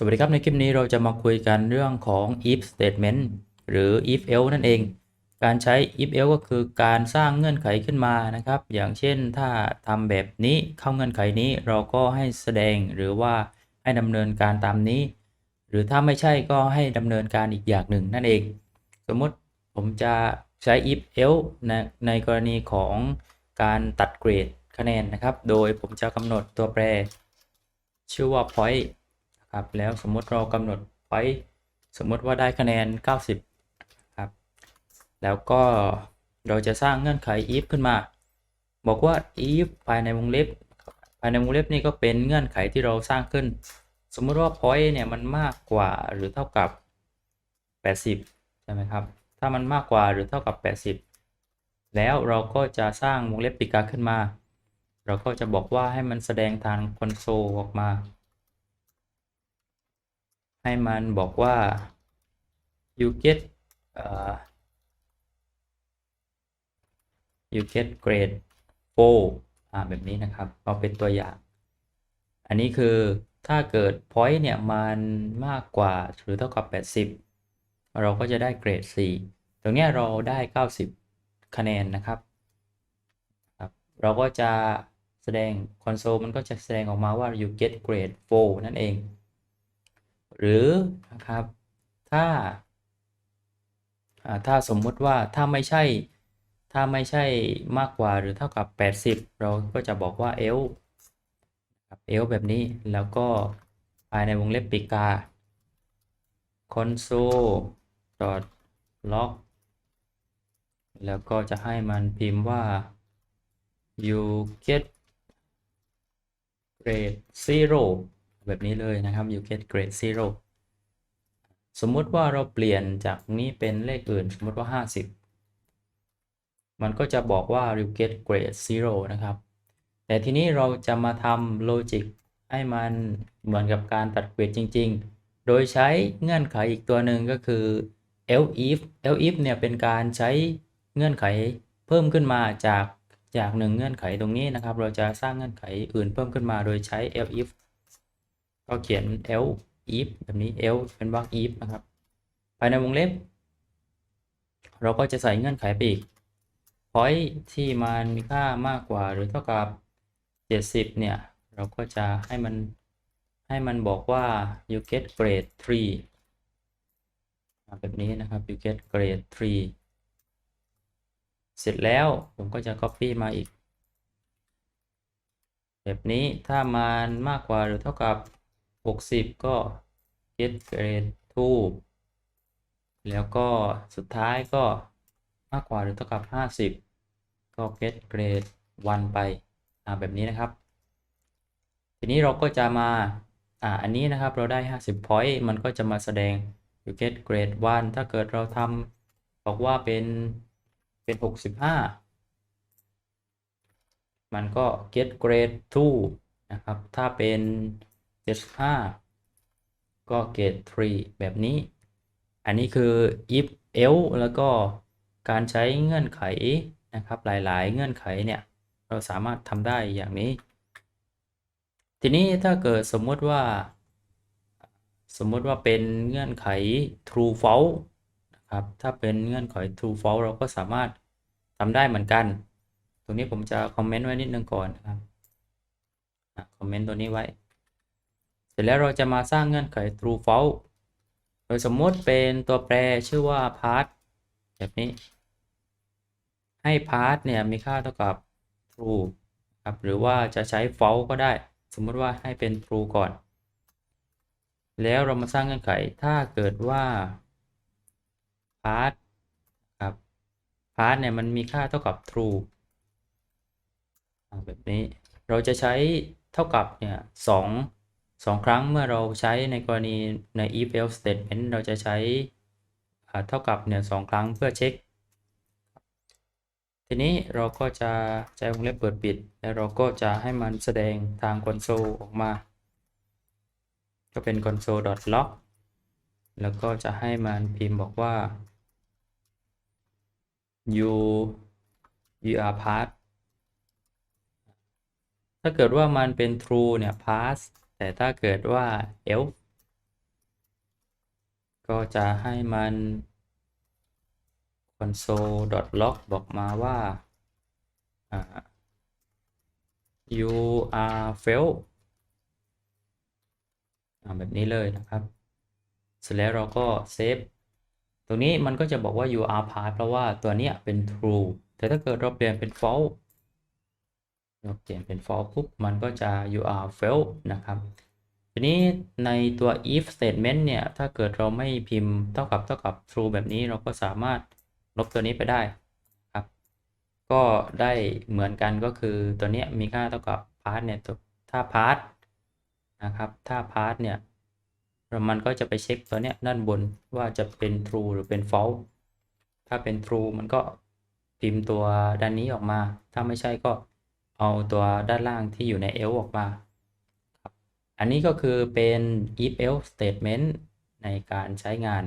สวัสดีครับในคลิปนี้เราจะมาคุยกันเรื่องของ if statement หรือ if else นั่นเอง การใช้ if else ก็คือการสร้างเงื่อนไขขึ้นมานะครับ อย่างเช่นถ้าทำแบบนี้เข้าเงื่อนไขนี้เราก็ให้แสดงหรือว่าให้ดำเนินการตามนี้ หรือถ้าไม่ใช่ก็ให้ดำเนินการอีกอย่างหนึ่งนั่นเอง สมมติผมจะใช้ if else ในในกรณีของการตัดเกรดคะแนนนะครับ โดยผมจะกำหนดตัวแปร ชื่อว่า point ครับแล้วสมมติเรากำหนด point สมมติว่าได้คะแนน 90ครับแล้วก็เราจะสร้างเงื่อนไข if ขึ้นมา บอกว่า if ภายในวงเล็บ ภายในวงเล็บนี่ก็เป็นเงื่อนไขที่เราสร้างขึ้น สมมติว่า point เนี่ยมันมากกว่าหรือเท่ากับ 80ใช่ไหมครับถ้ามันมากกว่าหรือเท่ากับ 80 แล้วเราก็จะสร้างวงเล็บปิกาขึ้นมา เราก็จะบอกว่าให้มันแสดงทางคอนโซลออกมา ให้มันบอกว่า you get uh, you get grade 4อ่าแบบนี้นะครับเอาเป็นตัวอย่าง อันนี้คือถ้าเกิด point เนี่ยมันมากกว่าหรือเท่ากับ 80 เราก็จะได้เกรด 4 ตรงนี้เราได้ 90 คะแนนนะครับครับ เราก็จะแสดงคอนโซลมันก็จะแสดงออกมาว่า you get grade 4 นั่นเอง หรือนะครับ ถ้าถ้าสมมุติว่าถ้าไม่ใช่ ถ้าไม่ใช่มากกว่าหรือเท่ากับ 80 เราก็จะบอกว่า l ครับ l แบบนี้แล้วก็ภายในวงเล็บปีกา console.log แล้วก็จะให้มันพิมพ์ว่า you get grade zero แบบนี้เลยนะครับ you get grade zero สมมุติว่าเราเปลี่ยนจากนี้เป็นเลขอื่น สมมติว่า 50 มันก็จะบอกว่า you get grade zero นะครับ แต่ทีนี้เราจะมาทำโลจิกให้มันเหมือนกับการตัดเกรดจริง ๆ โดยใช้เงื่อนไขอีกตัวหนึ่งก็คือ else if else if เนี่ยเป็นการใช้เงื่อนไขเพิ่มขึ้นมาจากจากหนึ่งเงื่อนไขตรงนี้นะครับ เราจะสร้างเงื่อนไขอื่นเพิ่มขึ้นมาโดยใช้ else if ก็เขียน else if แบบนี้ else เป็นวรรค if นะครับ ภายในวงเล็บ เราก็จะใส่เงื่อนไขไปอีก point ที่มันมีค่ามากกว่าหรือเท่ากับ 70 เนี่ย เราก็จะให้มันให้มันบอกว่า you get grade 3แบบนี้นะครับ you get grade 3 เสร็จแล้วผมก็จะ copy มาอีก แบบนี้ถ้ามันมากกว่าหรือเท่ากับ 60 ก็ get grade 2แล้วก็สุดท้ายก็มากกว่าหรือเท่ากับ 50 ก็ get grade 1 ไปอ่าแบบนี้นะครับ ทีนี้เราก็จะมาอ่าอันนี้นะครับเราได้ 50 point มันก็จะมาแสดง you get grade 1 ถ้าเกิดเราทำบอกว่าเป็นเป็น 65 มันก็ get grade 2 นะครับ ถ้าเป็น 75 ก็ grade 3แบบนี้ อันนี้คือ if else แล้วก็การใช้เงื่อนไขนะครับหลายๆ เงื่อนไขเนี่ยเราสามารถทำได้อย่างนี้ ทีนี้ถ้าเกิดสมมติว่า สมมติว่าเป็นเงื่อนไข true false นะครับถ้าเป็นเงื่อนไข true false เราก็สามารถทำได้เหมือนกัน ตรงนี้ผมจะคอมเมนต์ไว้นิดนึงก่อนนะครับคอมเมนต์ตัวนี้ไว้ ร็จแล้วเราจะมาสร้างเงื่อนไข true false โดยสมมติเป็นตัวแปรชื่อว่า part แบบนี้ ให้ part เนี่ยมีค่าเท่ากับ true ครับหรือว่าจะใช้ false ก็ได้ สมมติว่าให้เป็น true ก่อน แล้วเรามาสร้างเงื่อนไขถ้าเกิดว่า part ครับ part เนี่ยมันมีค่าเท่ากับ true แบบนี้เราจะใช้เท่ากับเนี่ยสอง สองครั้งเมื่อเราใช้ในกรณีใน if else statement เราจะใช้เท่ากับเนี่ยสองครั้งเพื่อเช็ค ทีนี้เราก็จะใช้วงเล็บเปิดปิด แล้วเราก็จะให้มันแสดงทางคอนโซลออกมา ก็เป็น console.log แล้วก็จะให้มันพิมพ์บอกว่า you you are part ถ้าเกิดว่ามันเป็น true เนี่ย pass แต่ถ้าเกิดว่า else ก็จะให้มัน console.log บอกมาว่า you are fail แบบนี้เลยนะครับ เสร็จแล้วเราก็เซฟ ตรงนี้มันก็จะบอกว่า you are pass เพราะว่าตัวนี้เป็น true แต่ถ้าเกิดเราเปลี่ยนเป็น false เราเปลี่ยนเป็น false ปุ๊บมันก็จะ you are fail นะครับทีนี้ในตัว if statement เนี่ย ถ้าเกิดเราไม่พิมพ์เท่ากับเท่ากับ true แบบนี้เราก็สามารถลบตัวนี้ไปได้ครับ ก็ได้เหมือนกันก็คือตัวนี้มีค่าเท่ากับ pass เนี่ยถ้า pass นะครับ ถ้า pass เนี่ยมันก็จะไปเช็คตัวเนี้ยด้านบนว่าจะเป็น true หรือเป็น false ถ้าเป็น true มันก็พิมพ์ตัวด้านนี้ออกมา ถ้าไม่ใช่ก็ เอาตัวด้านล่างที่อยู่ใน else ออกมาอันนี้ก็คือเป็น if else statement ในการใช้งาน